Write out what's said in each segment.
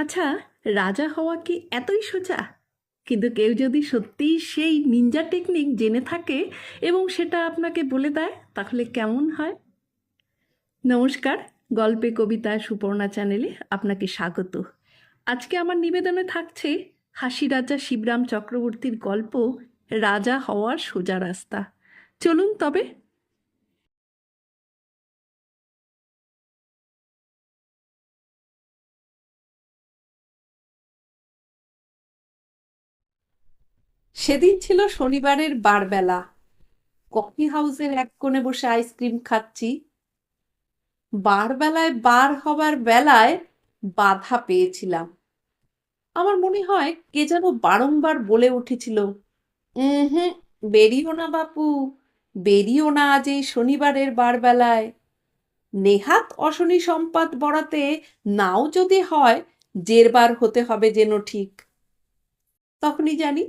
আচ্ছা রাজা হওয়া কি এতই সোজা? কিন্তু কেউ যদি সত্যিই সেই নিনজা টেকনিক জেনে থাকে এবং সেটা আপনাকে বলে দেয়, তাহলে কেমন হয়? নমস্কার, গল্পে কবিতা সুপর্ণা চ্যানেলে আপনাকে স্বাগত। আজকে আমার নিবেদনে থাকছে হাসি রাজা শিবরাম চক্রবর্তীর গল্প, রাজা হওয়ার সোজা রাস্তা চলুন তবে সেদিন ছিল শনিবারের বারবেলা। কফি হাউসের এক কোণে বসে আইসক্রিম খাচ্ছি। বারবেলায় বার হবার বেলায় বাধা পেয়েছিলাম। আমার মনে হয় কে যেন বারংবার বলে উঠেছিল হুম বেরিও না বাপু, বেরিও না আজ এই শনিবারের বারবেলায়। নেহাত অশনি সম্পাদ বড়াতে নাও যদি হয়, জেরবার হতে হবে যেন ঠিক। তখনই জানি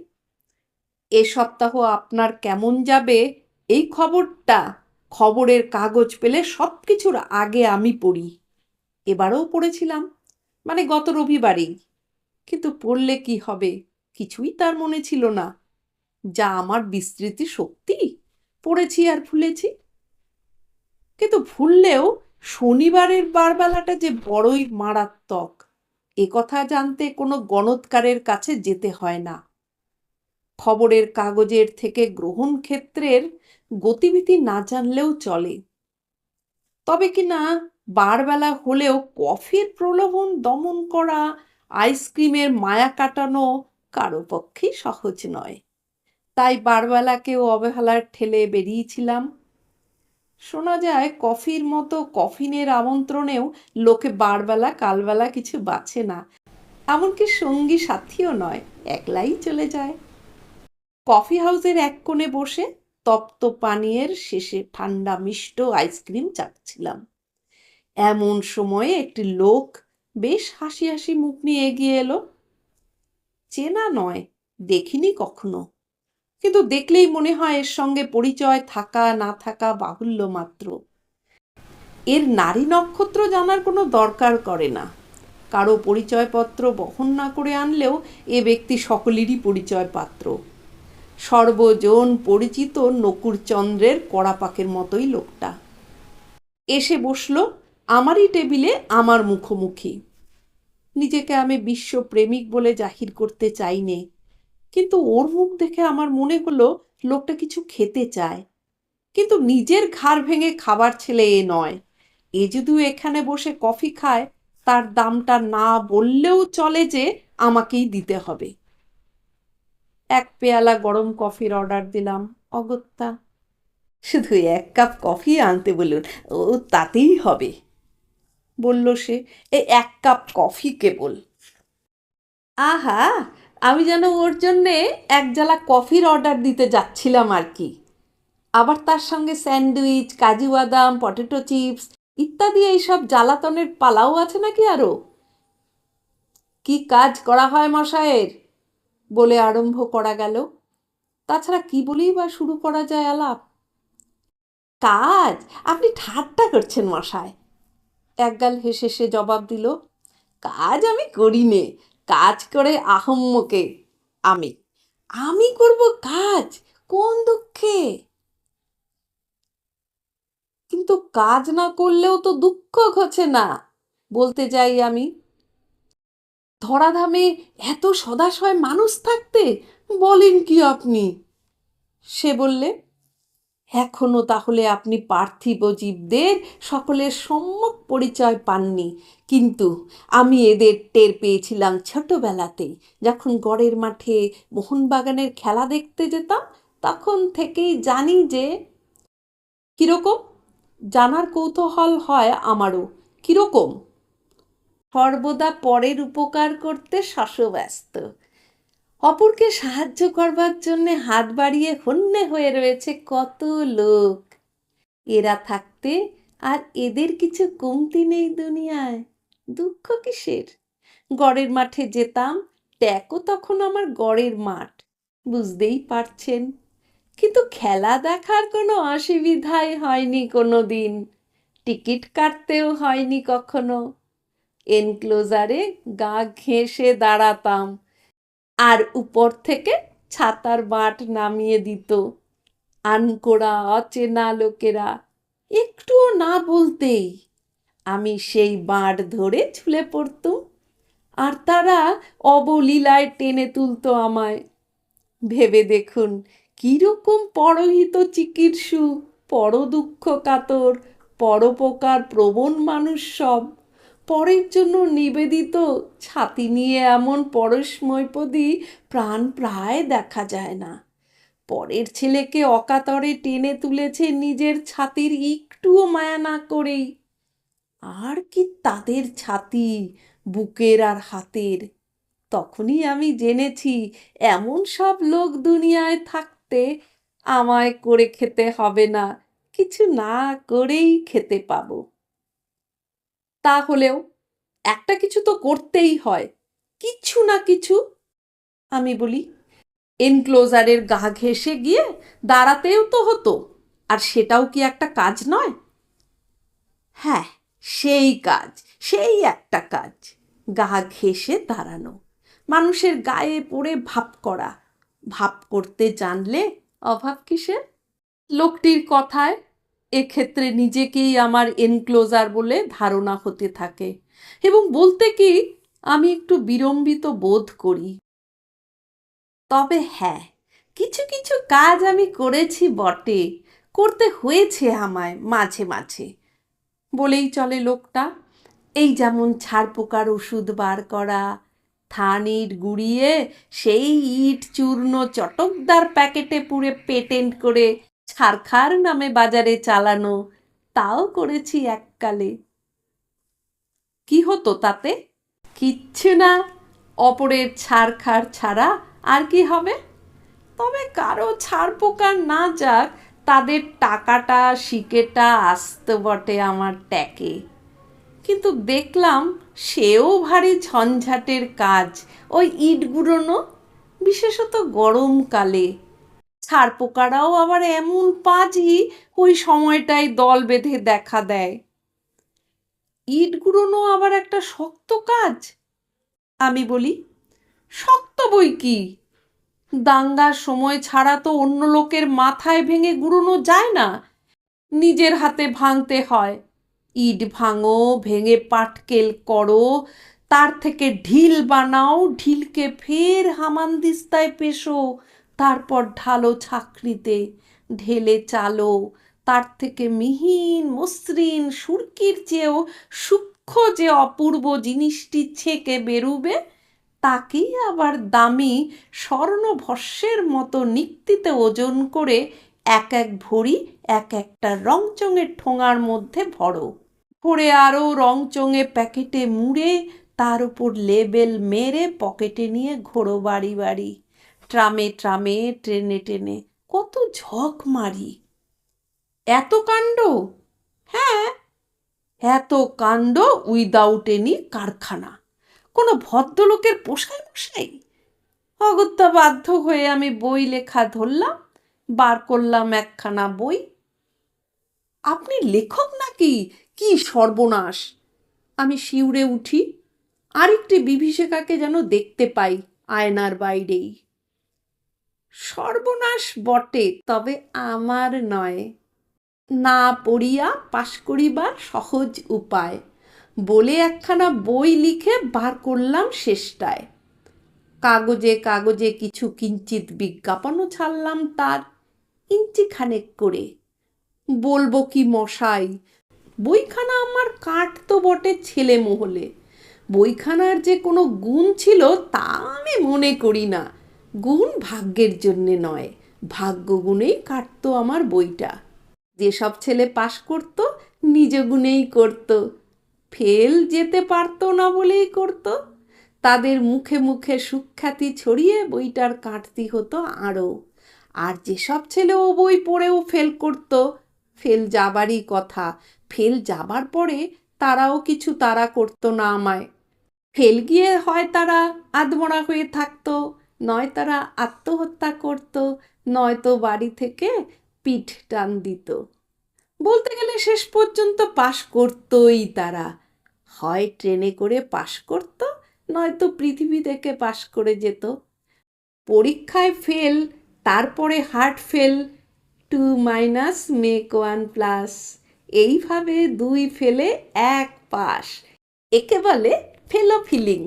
এ সপ্তাহ আপনার কেমন যাবে? এই খবরটা, খবরের কাগজ পেলে সব কিছুর আগে আমি পড়ি। এবারেও পড়েছিলাম মানে গত রবিবারেই। কিন্তু পড়লে কি হবে? কিছুই তার মনে ছিল না। যা আমার বিস্তৃতি শক্তি পড়েছি আর ভুলেছি। কিন্তু ভুললেও শনিবারের বারবেলাটা যে বড়ই মারাত্মক, এ কথা জানতে কোনো গণৎকারের কাছে যেতে হয় না। খবরের কাগজের থেকে গ্রহণ ক্ষেত্রের গতিবিধি না জানলেও চলে। তবে কি না, বারবেলা হলেও কফির প্রলোভন দমন করা, আইসক্রিমের মায়া কাটানো কারও পক্ষেই সহজ নয়। তাই বারবেলাকেও অবহেলার ঠেলে বেরিয়েছিলাম। শোনা যায়, কফির মতো কফিনের আমন্ত্রণেও লোকে বারবেলা, কালবেলা কিছু বাছে না। এমনকি সঙ্গী সাথীও নয়, একলাই চলে যায়। কফি হাউসের এক কোণে বসে তপ্ত পানীয়ের শেষে ঠান্ডা মিষ্ট আইসক্রিম চাটছিলাম এমন সময়ে একটি লোক বেশ হাসি হাসি মুখ নিয়ে এগিয়ে এলো। চেনা নয়, দেখিনি কখনো। কিন্তু দেখলেই মনে হয় এর সঙ্গে পরিচয় থাকা, না থাকা বাহুল্য মাত্র। এর নারী নক্ষত্র জানার কোনো দরকার করে না। কারও পরিচয়পত্র বহন না করে আনলেও এ ব্যক্তি সকলেরই পরিচয় পাত্র সর্বজন পরিচিত নকুরচন্দ্রের কড়াপাকের মতোই লোকটা। এসে বসল আমারই টেবিলে আমার মুখোমুখি। নিজেকে আমি বিশ্বপ্রেমিক বলে জাহির করতে চাইনে, কিন্তু ওর মুখ দেখে আমার মনে হলো লোকটা কিছু খেতে চায়। কিন্তু নিজের ঘাড় ভেঙে খাবার ছেলে এ নয়। এ যদিও এখানে বসে কফি খায়, তার দামটা না বললেও চলে যে আমাকেই দিতে হবে। এক পেয়ালা গরম কফির অর্ডার দিলাম। অগত্যা। শুধু এক কাপ কফি আনতে বলুন ও তাতেই হবে। বলল সে এ এক কাপ কফি কেবল। আহা আমি যেন ওর জন্যে এক জালা কফির অর্ডার দিতে যাচ্ছিলাম আর কি। আবার তার সঙ্গে স্যান্ডউইচ কাজু বাদাম পটেটো চিপস ইত্যাদি এইসব জ্বালাতনের পালাও আছে নাকি আরও কি কাজ করা হয় মশায়ের? বলে আরম্ভ করা গেল। তাছাড়া কি বলেই বা শুরু করা যায় আলাপ? কাজ? আপনি ঠাট্টা করছেন মশায়। একগাল হেসে সে জবাব দিল, কাজ আমি করি নে কাজ করে আহম্মকে আমি। আমি করব কাজ। কোন দুঃখে? কিন্তু কাজ না করলেও তো দুঃখ ঘছে না। বলতে যাই আমি। ধরাধামে এত সদাশয় মানুষ থাকতে বলেন কি আপনি? সে বললে, এখনও তাহলে আপনি পার্থিব জীবদের সকলের সম্যক পরিচয় পাননি। কিন্তু আমি এদের টের পেয়েছিলাম ছোটবেলাতেই যখন গড়ের মাঠে মোহনবাগানের খেলা দেখতে যেতাম, তখন থেকেই জানি যে কীরকম? জানার কৌতূহল হয় আমারও। কীরকম? সর্বদা পরের উপকার করতে শশব্যস্ত অপরকে সাহায্য করবার জন্য হাত বাড়িয়ে হন্যে হয়ে রয়েছে কত লোক। এরা থাকতে আর এদের কিছু কমতি নেই দুনিয়ায়। দুঃখ কিসের? গড়ের মাঠে যেতাম ট্যাকও তখন আমার গড়ের মাঠ। বুঝতেই পারছেন। কিন্তু খেলা দেখার কোনো অসুবিধাই হয়নি কোনো দিন টিকিট কাটতেও হয়নি কখনো। এনক্লোজারে গা ঘেঁষে দাঁড়াতাম আর উপর থেকে ছাতার বাঁট নামিয়ে দিত। আনকোড়া, অচেনা লোকেরা, একটুও না বলতেই আমি সেই বাঁট ধরে ঝুলে পড়তুম আর তারা অবলীলায় টেনে তুলতো আমায়। ভেবে দেখুন কীরকম পরহিত চিকিৎসু, পরদুঃখ কাতর, পরোপকার প্রবণ মানুষ সব। পরের জন্য নিবেদিত ছাতি নিয়ে এমন পরশময়পদী প্রাণ প্রায় দেখা যায় না। পরের ছেলেকে অকাতরে টেনে তুলেছে নিজের ছাতির একটুও মায়া না করেই। আর কি তাদের ছাতি বুকের আর হাতের? তখনই আমি জেনেছি, এমন সব লোক দুনিয়ায় থাকতে আমায় করে খেতে হবে না, কিছু না করেই খেতে পাবো। তাহলেও একটা কিছু তো করতেই হয়। কিছু না কিছু, আমি বলি এনক্লোজারের গা ঘেঁষে গিয়ে দাঁড়াতেও তো হতো, আর সেটাও কি একটা কাজ নয়? হ্যাঁ সেই কাজ, সেই একটা কাজ, গা ঘেঁষে দাঁড়ানো, মানুষের গায়ে পড়ে ভাব করা, ভাব করতে জানলে অভাব কিসের? লোকটির কথায় এক্ষেত্রে নিজেকেই আমার এনক্লোজার বলে ধারণা হতে থাকে। এবং বলতে কি, আমি একটু বিড়ম্বিত বোধ করি। তবে হ্যাঁ কিছু কিছু কাজ আমি করেছি বটে। করতে হয়েছে আমায় মাঝে মাঝে। বলেই চলে লোকটা। এই যেমন ছাড় পোকার ওষুধ বার করা থান ইট গুঁড়িয়ে সেই ইট চূর্ণ চটকদার প্যাকেটে পুরে পেটেন্ট করে ছারখার নামে বাজারে চালানো, তাও করেছি এককালে। কি হতো তাতে? কিচ্ছু না, অপরের ছাড়খার ছাড়া আর কি হবে? তবে কারও ছাড় পোকার না যাক, তাদের টাকাটা, শিকেটা আসতে বটে আমার ট্যাকে। কিন্তু দেখলাম সেও ভারী ঝঞ্ঝাটের কাজ, ওই ইট গুঁড়োনো, বিশেষত গরমকালে। ছাড় পোকারাও আবার এমন পাজি, ওই সময়টায় দল বেঁধে দেখা দেয়। ইট গুঁড়োনো আবার একটা শক্ত কাজ? আমি বলি, শক্ত বই কি? দাঙ্গার সময় ছাড়া তো অন্য লোকের মাথায় ভেঙে গুঁড়োনো যায় না। নিজের হাতে ভাঙতে হয়। ইট ভাঙো, ভেঙে পাটকেল করো, তার থেকে ঢিল বানাও, ঢিলকে ফের হামানদিস্তায় পেশো। তারপর ঢালো ছাকরিতে ঢেলে চালো। তার থেকে মিহিন, মসৃণ, সুরকির চেয়েও সূক্ষ্ম যে অপূর্ব জিনিসটি ছেঁকে বেরুবে, তাকেই আবার দামি স্বর্ণভস্যের মতো নিক্তিতে ওজন করে এক এক ভরি, এক একটা রংচঙের ঠোঙার মধ্যে ভরো। ভরে আরও রংচঙে প্যাকেটে মুড়ে, তার উপর লেবেল মেরে পকেটে নিয়ে ঘোরো বাড়ি বাড়ি। ট্রামে ট্রামে, ট্রেনে টেনে কত ঝক মারি। এত কাণ্ড? হ্যাঁ এত কাণ্ড উইদাউট এনি কারখানা। কোনো ভদ্রলোকের পোষায় মশাই? অগত্যা বাধ্য হয়ে আমি বই লেখা ধরলাম, বার করলাম একখানা বই। আপনি লেখক নাকি? কি সর্বনাশ। আমি শিউরে উঠি, আরেকটি বিভীষিকাকে যেন দেখতে পাই আয়নার বাইরেই। সর্বনাশ বটে, তবে আমার নয়। না পড়িয়া পাশ করিবার সহজ উপায়, বলে একখানা বই লিখে বার করলাম শেষটায়। কাগজে কাগজে কিছু কিঞ্চিত বিজ্ঞাপনও ছাড়লাম তার, ইঞ্চিখানেক করে। বলব কি মশাই, বইখানা আমার কাটতো বটে ছেলে মহলে, বইখানার যে কোনো গুণ ছিল তা আমি মনে করি না। গুণ ভাগ্যের জন্যে নয়। ভাগ্য গুণেই কাটতো আমার বইটা। যেসব ছেলে পাশ করতো, নিজ গুণেই করতো। ফেল যেতে পারতো না বলেই করতো। তাদের মুখে মুখে সুখ্যাতি ছড়িয়ে বইটার কাটতি হতো আরও। আর যেসব ছেলে ও বই পড়েও ফেল করতো, ফেল যাবারই কথা। ফেল যাবার পরে তারাও কিছু তারা করতো না আমায়। ফেল গিয়ে হয় তারা আধমরা হয়ে থাকতো। নয় তারা আত্মহত্যা করতো নয়তো বাড়ি থেকে পিঠ টান দিত। বলতে গেলে শেষ পর্যন্ত পাশ করতোই তারা। হয় ট্রেনে করে পাশ করতো নয়তো পৃথিবী থেকে পাশ করে যেত। পরীক্ষায় ফেল, তারপরে heart fail, two minus make one plus. এইভাবে দুই ফেলে এক পাস একে বলে ফেলো ফিলিং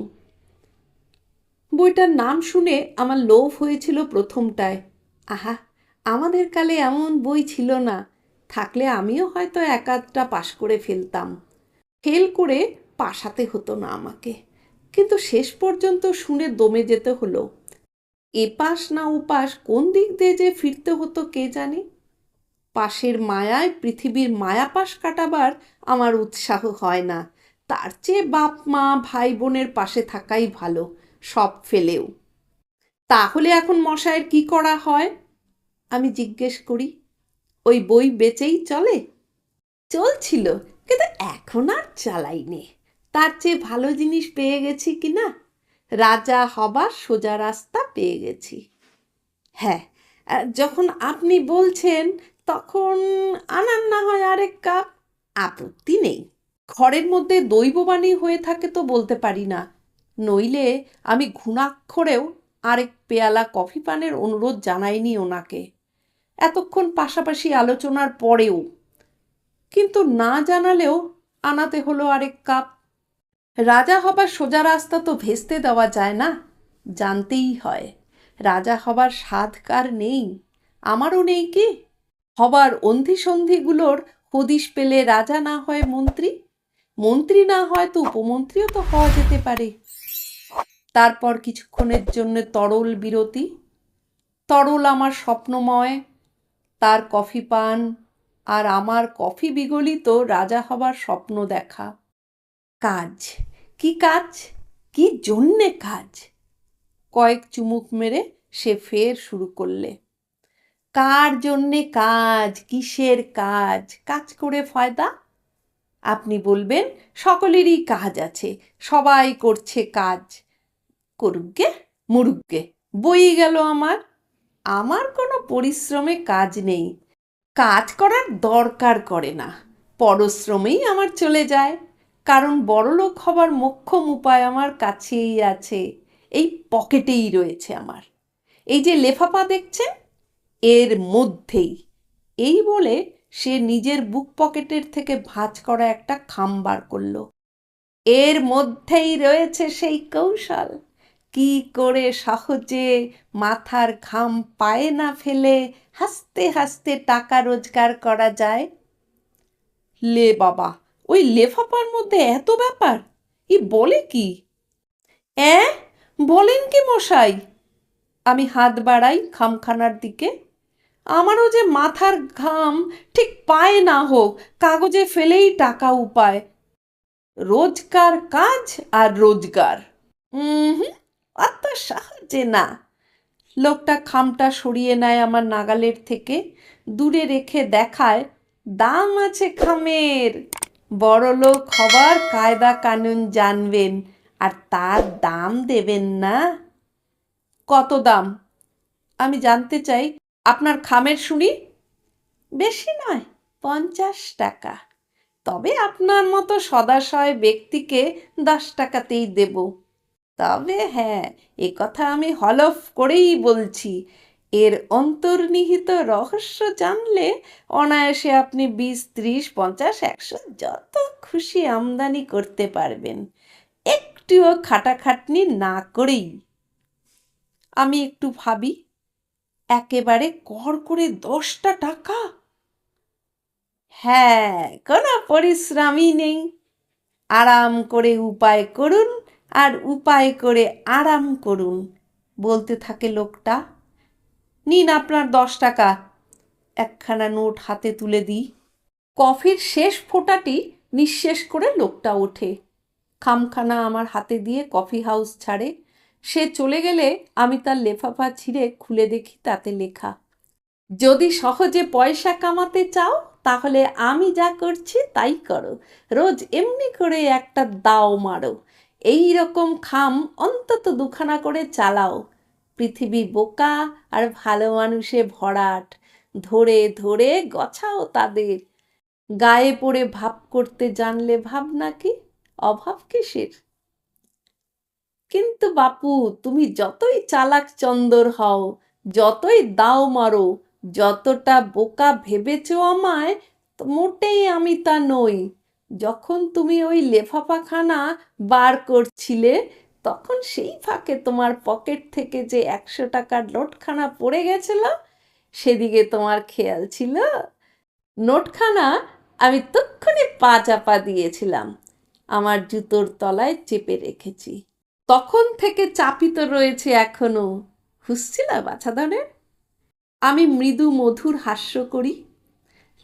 বইটার নাম শুনে আমার লোভ হয়েছিল প্রথমটায়। আহা, আমাদের কালে এমন বই ছিল না। থাকলে আমিও হয়তো এক আধটা পাশ করে ফেলতাম। ফেল করে পাশাতে হতো না আমাকে। কিন্তু শেষ পর্যন্ত শুনে দমে যেতে হলো। এপাশ না ওপাশ কোন দিক দিয়ে যে ফিরতে হতো কে জানে? পাশের মায়ায় পৃথিবীর মায়াপাশ কাটাবার আমার উৎসাহ হয় না। তার চেয়ে বাপ, মা, ভাই, বোনের পাশে থাকাই ভালো। সব ফেলেও। তাহলে এখন মশায়ের কি করা হয়? আমি জিজ্ঞেস করি, ওই বই বেচেই চলে? চলছিল, কিন্তু এখন আর চালাইনি। তার চেয়ে ভালো জিনিস পেয়ে গেছি কি না? রাজা হবার সোজা রাস্তা পেয়ে গেছি। হ্যাঁ যখন আপনি বলছেন, তখন আনার না হয় আরেক কাপ। আপত্তি নেই। ঘরের মধ্যে দৈববাণী হয়ে থাকে তো বলতে পারি না। নইলে আমি ঘুণাক্ষরেও আরেক পেয়ালা কফি পানের অনুরোধ জানাইনি ওনাকে। এতক্ষণ পাশাপাশি আলোচনার পরেও। কিন্তু না জানালেও আনাতে হলো আরেক কাপ। রাজা হবার সোজা রাস্তা তো ভেস্তে দেওয়া যায় না, জানতেই হয়। রাজা হবার স্বাদ কার নেই, আমারও নেই কি? হবার অন্ধিসন্ধিগুলোর হদিশ পেলে রাজা না হয় মন্ত্রী? মন্ত্রী না হয় তো উপমন্ত্রীও তো হওয়া যেতে পারে। তারপর কিছুক্ষণের জন্য তরল বিরতি। তরল আমার স্বপ্নময়, তার কফি পান আর আমার কফি বিগলিত রাজা হবার স্বপ্ন দেখা। কাজ? কি কাজ? কি জন্যে কাজ? কয়েক চুমুক মেরে সে ফের শুরু করলে। কার জন্যে কাজ? কিসের কাজ? কাজ করে ফায়দা? আপনি বলবেন, সকলেরই কাজ আছে, সবাই করছে কাজ। করুকগে মুরুকগে বই গেল আমার। আমার কোনো পরিশ্রমে কাজ নেই। কাজ করার দরকার করে না। পরশ্রমেই আমার চলে যায়। কারণ বড়লোক হবার মোক্ষম উপায় আমার কাছেই আছে। এই পকেটেই রয়েছে আমার। এই যে লেফাপা দেখছেন? এর মধ্যেই। এই বলে সে নিজের বুক পকেটের থেকে ভাঁজ করা একটা খাম বার করল। এর মধ্যেই রয়েছে সেই কৌশল। কি করে সহজে মাথার ঘাম পায়ে না ফেলে হাসতে হাসতে টাকা রোজগার করা যায়? লে বাবা, ওই লেফাপার মধ্যে এত ব্যাপার? ই বলে কি? এ বলেন কি মশাই? আমি হাত বাড়াই খামখানার দিকে। আমারও যে মাথার ঘাম ঠিক পায়ে না হোক, কাগজে ফেলেই টাকা উপায়। রোজকার কাজ আর রোজগার। হুম। অত সাহায্যে না। লোকটা খামটা সরিয়ে নেয় আমার নাগালের থেকে, দূরে রেখে দেখায়, দাম আছে খামের। বড় লোক হবার কায়দা কানুন জানবেন, আর তার দাম দেবেন না। কত দাম? আমি জানতে চাই, আপনার খামের শুনি? বেশি নয়, পঞ্চাশ টাকা। তবে আপনার মতো সদাশয় ব্যক্তিকে দশ টাকাতেই দেব। তবে হ্যাঁ এ কথা আমি হলফ করেই বলছি। এর অন্তর্নিহিত রহস্য জানলে অনায়াসে আপনি বিশ, ত্রিশ, পঞ্চাশ, একশো যত খুশি আমদানি করতে পারবেন। একটুও খাটাখাটনি না করেই। আমি একটু ভাবি, একেবারে কর করে দশটা টাকা? হ্যাঁ কোনো পরিশ্রমই নেই। আরাম করে উপায় করুন আর উপায় করে আরাম করুন, বলতে থাকে লোকটা। নিন আপনার দশ টাকা। একখানা নোট হাতে তুলে দিই। কফির শেষ ফোঁটাটি নিঃশেষ করে লোকটা ওঠে। খামখানা আমার হাতে দিয়ে কফি হাউস ছাড়ে। সে চলে গেলে আমি তার লেফাফা ছিঁড়ে খুলে দেখি তাতে লেখা, যদি সহজে পয়সা কামাতে চাও, তাহলে আমি যা করছি তাই করো। রোজ এমনি করে একটা দাও মারো। এই রকম খাম অন্তত দুখানা করে চালাও। পৃথিবী বোকা আর ভালো মানুষে ভরাট। ধরে ধরে গছাও তাদের। গায়ে পড়ে ভাব করতে জানলে ভাব নাকি অভাব কিসের? কিন্তু বাপু, তুমি যতই চালাক চন্দর হও, যতই দাও মারো, যতটা বোকা ভেবেছ আমায়, মোটেই আমি তা নই। যখন তুমি ওই লেফাফাখানা বার করছিলে, তখন সেই ফাঁকে তোমার পকেট থেকে যে একশো টাকার নোটখানা পড়ে গেছিল, সেদিকে তোমার খেয়াল ছিল। নোটখানা আমি তক্ষণে পা চাপা দিয়েছিলাম, আমার জুতোর তলায় চেপে রেখেছি। তখন থেকে চাপিত রয়েছে এখনও, হুসছিল বাছাধনের? আমি মৃদু মধুর হাস্য করি।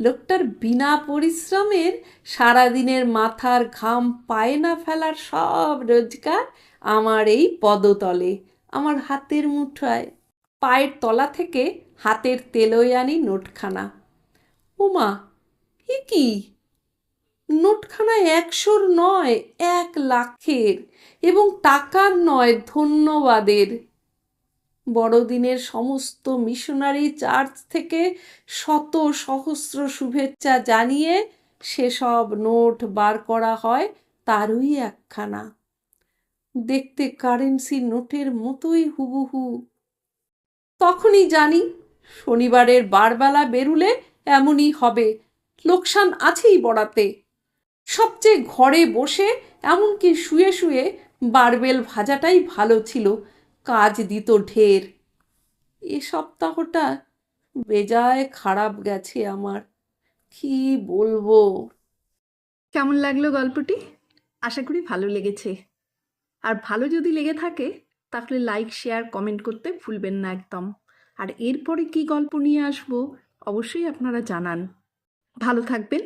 লোকটার বিনা পরিশ্রমের সারাদিনের মাথার ঘাম পায়ে না ফেলার সব রোজগার আমার এই পদতলে, আমার হাতের মুঠোয়। পায়ের তলা থেকে হাতের তেলোয় আনি নোটখানা। উমা, এ কি? নোটখানা একশোর নয়, এক লাখের এবং টাকার নয়, ধন্যবাদের। বড়দিনের সমস্ত মিশনারি চার্চ থেকে শত সহস্র শুভেচ্ছা জানিয়ে সেসব নোট বার করা হয় তারই একখানা। দেখতে কারেন্সি নোটের মতোই হুবহু। তখনই জানি শনিবারের বারবেলা বেরুলে এমনই হবে, লোকসান আছেই বড়াতে। সবচেয়ে ঘরে বসে এমনকি শুয়ে শুয়ে বারবেল ভাজাটাই ভালো ছিল কাজ দিত ঢের। এ সপ্তাহটা বেজায় খারাপ গেছে আমার। কি বলব? কেমন লাগল গল্পটি? আশা করি ভালো লেগেছে। আর ভালো যদি লেগে থাকে, তাহলে লাইক শেয়ার কমেন্ট করতে ভুলবেন না একদম। আর এরপরে কি গল্প নিয়ে আসব, অবশ্যই আপনারা জানান। ভালো থাকবেন।